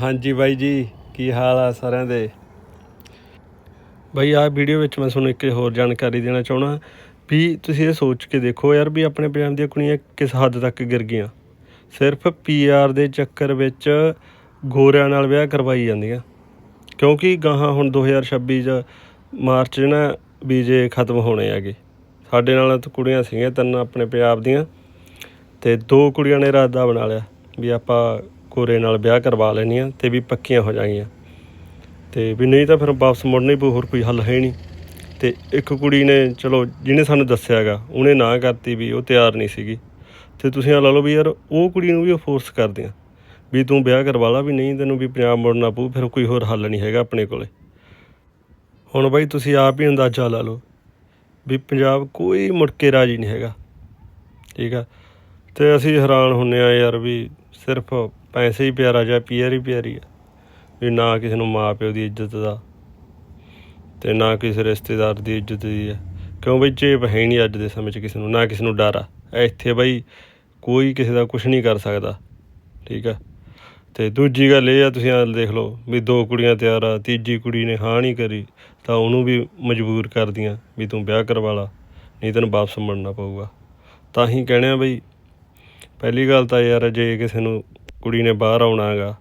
ਹਾਂਜੀ ਬਾਈ ਜੀ, ਕੀ ਹਾਲ ਆ ਸਾਰਿਆਂ ਦੇ? ਬਾਈ, ਆਹ ਵੀਡੀਓ ਵਿੱਚ ਮੈਂ ਤੁਹਾਨੂੰ ਇੱਕ ਹੋਰ ਜਾਣਕਾਰੀ ਦੇਣਾ ਚਾਹਣਾ ਵੀ ਤੁਸੀਂ ਇਹ ਸੋਚ ਕੇ ਦੇਖੋ ਯਾਰ ਵੀ ਆਪਣੇ ਪੰਜਾਬ ਦੀਆਂ ਕੁੜੀਆਂ ਕਿਸ ਹੱਦ ਤੱਕ ਗਿਰ ਗਈਆਂ। ਸਿਰਫ ਪੀਆਰ ਦੇ ਚੱਕਰ ਵਿੱਚ ਗੋਰਿਆਂ ਨਾਲ ਵਿਆਹ ਕਰਵਾਈ ਜਾਂਦੀਆਂ। ਕਿਉਂਕਿ ਗਾਹਾਂ ਹੁਣ 2026 ਚ ਮਾਰਚ ਨਾ ਵੀਜ਼ੇ ਖਤਮ ਹੋਣੇ ਹੈਗੇ। ਸਾਡੇ ਨਾਲ ਤਾਂ ਕੁੜੀਆਂ ਸੀਗੀਆਂ ਤਿੰਨ ਆਪਣੇ ਪੰਜਾਬ ਦੀਆਂ। ਤੇ ਦੋ ਕੁੜੀਆਂ ਨੇ ਇਰਾਦਾ ਬਣਾ ਲਿਆ ਵੀ ਆਪਾਂ ਕੋਰੇ ਨਾਲ ਵਿਆਹ ਕਰਵਾ ਲੈਣੀਆਂ ਤੇ ਵੀ ਪੱਕੀਆਂ ਹੋ ਜਾਣਗੀਆਂ ਤੇ ਵੀ ਨਹੀਂ ਤਾਂ ਫਿਰ ਵਾਪਸ ਮੁੜਨਾ ਹੀ ਪਊ, ਹੋਰ ਕੋਈ ਹੱਲ ਹੈ ਨਹੀਂ। ਤੇ ਇੱਕ ਕੁੜੀ ਨੇ, ਚਲੋ, ਜਿਹਨੇ ਸਾਨੂੰ ਦੱਸਿਆਗਾ ਉਹਨੇ ਨਾ ਕਰਤੀ ਵੀ ਉਹ ਤਿਆਰ ਨਹੀਂ ਸੀਗੀ। ਤੇ ਤੁਸੀਂ ਆ ਲਾ ਲਓ ਵੀ ਯਾਰ, ਉਹ ਕੁੜੀ ਨੂੰ ਵੀ ਉਹ ਫੋਰਸ ਕਰਦੇ ਆ ਵੀ ਤੂੰ ਵਿਆਹ ਕਰਵਾ ਲਾ, ਵੀ ਨਹੀਂ ਤੈਨੂੰ ਵੀ ਪੰਜਾਬ ਮੁੜਨਾ ਪਊ, ਫਿਰ ਕੋਈ ਹੋਰ ਹੱਲ ਨਹੀਂ ਹੈਗਾ ਆਪਣੇ ਕੋਲੇ। ਹੁਣ ਬਾਈ ਤੁਸੀਂ ਆਪ ਹੀ ਅੰਦਾਜ਼ਾ ਲਾ ਲਓ ਵੀ ਪੰਜਾਬ ਕੋਈ ਮੁੜ ਕੇ ਰਾਜੀ ਨਹੀਂ ਹੈਗਾ। ਠੀਕ ਆ? ਤੇ ਅਸੀਂ ਹੈਰਾਨ ਹੁੰਨੇ ਆ ਯਾਰ ਵੀ ਸਿਰਫ ਪੈਸੇ ਹੀ ਪਿਆਰਾ ਜਾਂ ਪੀਅਰ ਹੀ ਪਿਆਰੀ ਆ। ਵੀ ਨਾ ਕਿਸੇ ਨੂੰ ਮਾਂ ਪਿਓ ਦੀ ਇੱਜ਼ਤ ਦਾ ਤੇ ਨਾ ਕਿਸੇ ਰਿਸ਼ਤੇਦਾਰ ਦੀ ਇੱਜ਼ਤ ਦੀ ਆ। ਕਿਉਂ ਬਈ ਚੇਪ ਹੈ ਨਹੀਂ ਅੱਜ ਦੇ ਸਮੇਂ 'ਚ ਕਿਸੇ ਨੂੰ, ਨਾ ਕਿਸੇ ਨੂੰ ਡਰ ਆ। ਇੱਥੇ ਬਈ ਕੋਈ ਕਿਸੇ ਦਾ ਕੁਝ ਨਹੀਂ ਕਰ ਸਕਦਾ, ਠੀਕ ਆ। ਤੇ ਦੂਜੀ ਗੱਲ ਇਹ ਆ, ਤੁਸੀਂ ਆ ਦੇਖ ਲਓ ਵੀ ਦੋ ਕੁੜੀਆਂ ਤਿਆਰ ਆ, ਤੀਜੀ ਕੁੜੀ ਨੇ ਹਾਂ ਨਹੀਂ ਕਰੀ, ਤਾਂ ਉਹਨੂੰ ਵੀ ਮਜਬੂਰ ਕਰਦੀਆਂ ਵੀ ਤੂੰ ਵਿਆਹ ਕਰਵਾ ਲਾ, ਨਹੀਂ ਤੈਨੂੰ ਵਾਪਸ ਮੁੜਨਾ ਪਊਗਾ। ਤਾਂ ਹੀ ਕਹਿਣੇ ਬਈ, ਪਹਿਲੀ ਗੱਲ ਤਾਂ ਯਾਰ ਜੇ ਕਿਸੇ ਨੂੰ ਕੁੜੀ ਨੇ ਬਾਹਰ ਆਉਣਾ ਹੈਗਾ।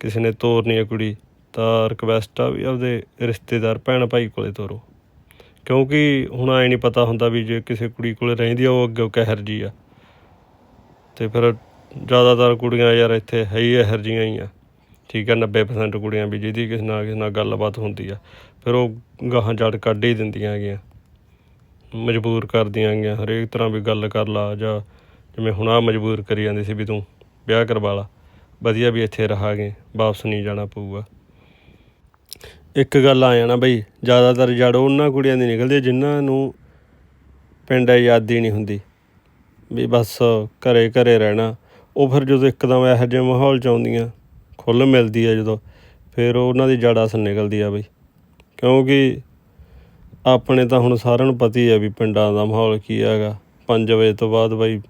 ਕਿਸੇ ਨੇ ਤੋਰਨੀ ਹੈ ਕੁੜੀ, ਤਾਂ ਰਿਕਵੈਸਟ ਆ ਵੀ ਆਪਦੇ ਰਿਸ਼ਤੇਦਾਰ ਭੈਣ ਭਾਈ ਕੋਲੇ ਤੋਰੋ। ਕਿਉਂਕਿ ਹੁਣ ਐ ਨਹੀਂ ਪਤਾ ਹੁੰਦਾ ਵੀ ਜੇ ਕਿਸੇ ਕੁੜੀ ਕੋਲੇ ਰਹਿੰਦੀ ਆ, ਉਹ ਅੱਗੇ ਕਹਿਰ ਜੀ ਆ। ਤੇ ਫਿਰ ਜ਼ਿਆਦਾਤਰ ਕੁੜੀਆਂ ਯਾਰ ਇੱਥੇ ਹੈ ਹੀ ਇਹੋ ਜਿਹੀਆਂ ਹੀ ਆ। ਠੀਕ ਆ 90% ਕੁੜੀਆਂ ਵੀ ਜਿਹਦੀ ਕਿਸੇ ਨਾਲ ਕਿਸੇ ਨਾਲ ਗੱਲਬਾਤ ਹੁੰਦੀ ਆ। ਫਿਰ ਉਹ ਗਾਹਾਂ ਜੜ ਕੱਢ ਹੀ ਦਿੰਦੀਆਂ ਹੈਗੀਆਂ। ਮਜਬੂਰ ਕਰਦੀਆਂ ਹੈਗੀਆਂ। ਹਰੇਕ ਤਰ੍ਹਾਂ ਵੀ ਗੱਲ ਕਰ ਲਾ ਜਾਂ ਜਿਵੇਂ ਹੁਣ ਆ ਮਜਬੂਰ ਕਰੀ ਜਾਂਦੀ ਸੀ ਵੀ ਤੂੰ ਵਿਆਹ ਕਰਵਾ ਲਾ। ਵਧੀਆ ਵੀ ਇੱਥੇ ਰਹਾਂਗੇ, ਵਾਪਸ ਨਹੀਂ ਜਾਣਾ ਪਊਗਾ। ਇੱਕ ਗੱਲ ਆ ਜਾਣਾ ਬਈ, ਜ਼ਿਆਦਾਤਰ ਜੜ ਉਹਨਾਂ ਕੁੜੀਆਂ ਦੀ ਨਿਕਲਦੀ ਆ ਜਿਨ੍ਹਾਂ ਨੂੰ ਪਿੰਡ ਆਜ਼ਾਦੀ ਨਹੀਂ ਹੁੰਦੀ। ਵੀ ਬਸ ਘਰੇ ਘਰੇ ਰਹਿਣਾ। ਉਹ ਫਿਰ ਜਦੋਂ ਇੱਕਦਮ ਇਹੋ ਜਿਹੇ ਮਾਹੌਲ ਚ ਆਉਂਦੀਆਂ, ਖੁੱਲ੍ਹ ਮਿਲਦੀ ਹੈ ਜਦੋਂ, ਫਿਰ ਉਹਨਾਂ ਦੀ ਜੜ ਅਸਲ ਨਿਕਲਦੀ ਆ ਬਈ। ਕਿਉਂਕਿ ਆਪਣੇ ਤਾਂ ਹੁਣ ਸਾਰਿਆਂ ਨੂੰ ਪਤਾ ਹੀ ਆ ਵੀ ਪਿੰਡਾਂ ਦਾ ਮਾਹੌਲ ਕੀ ਹੈਗਾ। 5 ਵਜੇ ਤੋਂ ਬਾਅਦ ਬਈ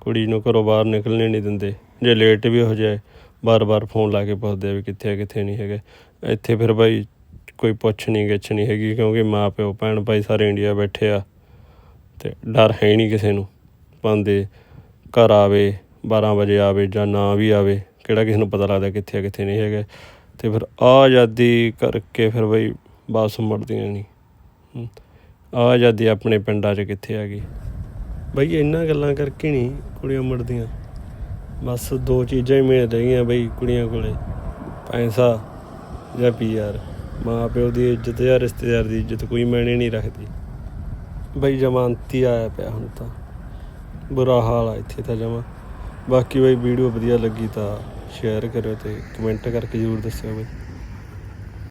ਕੁੜੀ ਨੂੰ ਘਰੋਂ ਬਾਹਰ ਨਿਕਲਣੇ ਨਹੀਂ ਦਿੰਦੇ। ਜੇ ਲੇਟ ਵੀ ਹੋ ਜਾਏ, ਬਾਰ-ਬਾਰ ਫੋਨ ਲਾ ਕੇ ਪੁੱਛਦੇ ਆ ਵੀ ਕਿੱਥੇ ਆ, ਕਿੱਥੇ ਨਹੀਂ ਹੈਗੇ। ਇੱਥੇ ਫਿਰ ਬਾਈ ਕੋਈ ਪੁੱਛ ਨਹੀਂ ਗਿੱਛ ਨਹੀਂ ਹੈਗੀ ਕਿਉਂਕਿ ਮਾਂ, ਪਿਓ, ਭੈਣ ਭਾਈ ਸਾਰੇ ਇੰਡੀਆ ਬੈਠੇ ਆ ਤੇ ਡਰ ਹੈ ਨਹੀਂ ਕਿਸੇ ਨੂੰ। ਪਾਉਂਦੇ ਘਰ ਆਵੇ 12 ਵਜੇ ਆਵੇ ਜਾਂ ਨਾ ਵੀ ਆਵੇ, ਕਿਹੜਾ ਕਿਸੇ ਨੂੰ ਪਤਾ ਲੱਗਦਾ ਕਿੱਥੇ ਆ, ਕਿੱਥੇ ਨਹੀਂ ਹੈਗੇ। ਤੇ ਫਿਰ ਆਜ਼ਾਦੀ ਕਰਕੇ ਫਿਰ ਬਈ ਵਾਪਸ ਮੁੜਦੀਆਂ ਨਹੀਂ ਆਜ਼ਾਦੀ ਆਪਣੇ ਪਿੰਡਾਂ 'ਚ ਕਿੱਥੇ ਆ ਗਈ? ਬਈ ਇਹਨਾਂ ਗੱਲਾਂ ਕਰਕੇ ਨਹੀਂ ਕੁੜੀਆਂ ਮੁੜਦੀਆਂ। ਬਸ ਦੋ ਚੀਜ਼ਾਂ ਹੀ ਮਿਲ ਰਹੀਆਂ ਬਈ ਕੁੜੀਆਂ ਕੋਲੇ, ਪੈਸਾ ਜਾਂ ਪੀਆਰ ਮਾਂ ਪਿਓ ਦੀ ਇੱਜ਼ਤ ਜਾਂ ਰਿਸ਼ਤੇਦਾਰ ਦੀ ਇੱਜ਼ਤ ਕੋਈ ਮੈਨੇ ਨਹੀਂ ਰੱਖਦੀ। ਬਈ ਜਮਾਨਤੀ ਆਇਆ ਪਿਆ ਹੁਣ ਤਾਂ। ਬੁਰਾ ਹਾਲ ਆ ਇੱਥੇ ਤਾਂ ਜਮਾ। ਬਾਕੀ ਬਈ ਵੀਡੀਓ ਵਧੀਆ ਲੱਗੀ ਤਾਂ ਸ਼ੇਅਰ ਕਰਿਓ ਤੇ ਕਮੈਂਟ ਕਰਕੇ ਜ਼ਰੂਰ ਦੱਸਿਓ ਬਈ।